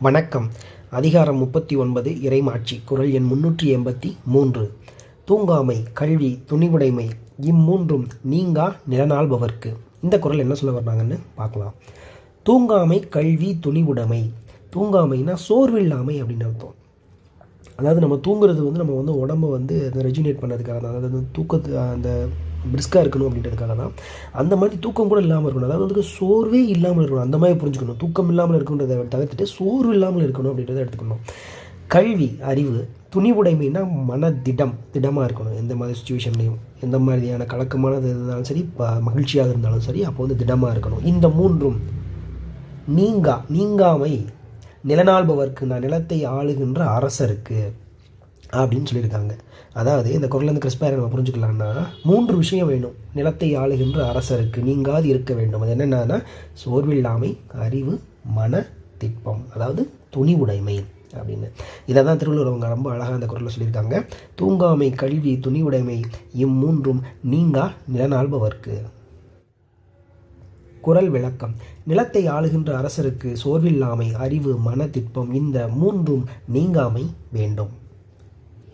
வணக்கம். அதிகாரம் முப்பத்தி ஒன்பது இறைமாட்சி குரல் எண் முன்னூற்றி எண்பத்தி மூன்று. தூங்காமை கல்வி துணிவுடைமை இம்மூன்றும் நீங்கா நிலநாள்பவர்க்கு. இந்த குரல் என்ன சொல்ல வர்றாங்கன்னு பார்க்கலாம். தூங்காமை கல்வி துணிவுடைமை. தூங்காமைனா சோர்வில்லாமை அப்படின்னு அர்த்தம். அதாவது நம்ம தூங்குறது வந்து நம்ம வந்து உடம்ப வந்து ரெஜுனேட் பண்ணதுக்காக தான். அதாவது வந்து தூக்கத்து அந்த பிரிஸ்காக இருக்கணும் அப்படின்றதுக்காக தான் அந்த மாதிரி தூக்கம் கூட இல்லாமல் இருக்கணும். அதாவது வந்து சோர்வே இல்லாமல் இருக்கணும். அந்த மாதிரி புரிஞ்சுக்கணும். தூக்கம் இல்லாமல் இருக்குன்றதை தவிர்த்துட்டு சோர்வு இல்லாமல் இருக்கணும் அப்படின்றத எடுத்துக்கணும். கல்வி அறிவு துணிவுடைமைனா மன திடம் திடமாக இருக்கணும். எந்த மாதிரி சுச்சுவேஷன்லையும் எந்த மாதிரியான கலக்கமானது இருந்தாலும் சரி இப்போ மகிழ்ச்சியாக இருந்தாலும் சரி அப்போ வந்து திடமாக இருக்கணும். இந்த மூன்றும் நீங்கா நீங்காமை நிலநாள்பவர்க்கு நான் நிலத்தை ஆளுகின்ற அரசருக்கு. அப்படின்னு சொல்லியிருக்காங்க. அதாவது இந்த குரல் வந்து கிறிஸ்பாயரை நம்ம புரிஞ்சுக்கலாம்னா மூன்று விஷயம் வேணும். நிலத்தை ஆளுகின்ற அரசருக்கு நீங்காது இருக்க வேண்டும். அது என்னென்னா சோர்வில்லாமை அறிவு மன திட்பம். அதாவது துணிவுடைமை அப்படின்னு. இதை தான் திருவள்ளுவர் அவங்க ரொம்ப அழகாக அந்த குரலில் சொல்லியிருக்காங்க. தூங்காமை கல்வி துணிவுடைமை இம்மூன்றும் நீங்கா நிலநாள்பவர்க்கு. குரல் விளக்கம். நிலத்தை ஆளுகின்ற அரசருக்கு சோர்வில்லாமை அறிவு மன திட்பம் இந்த மூன்றும் நீங்காமை வேண்டும்.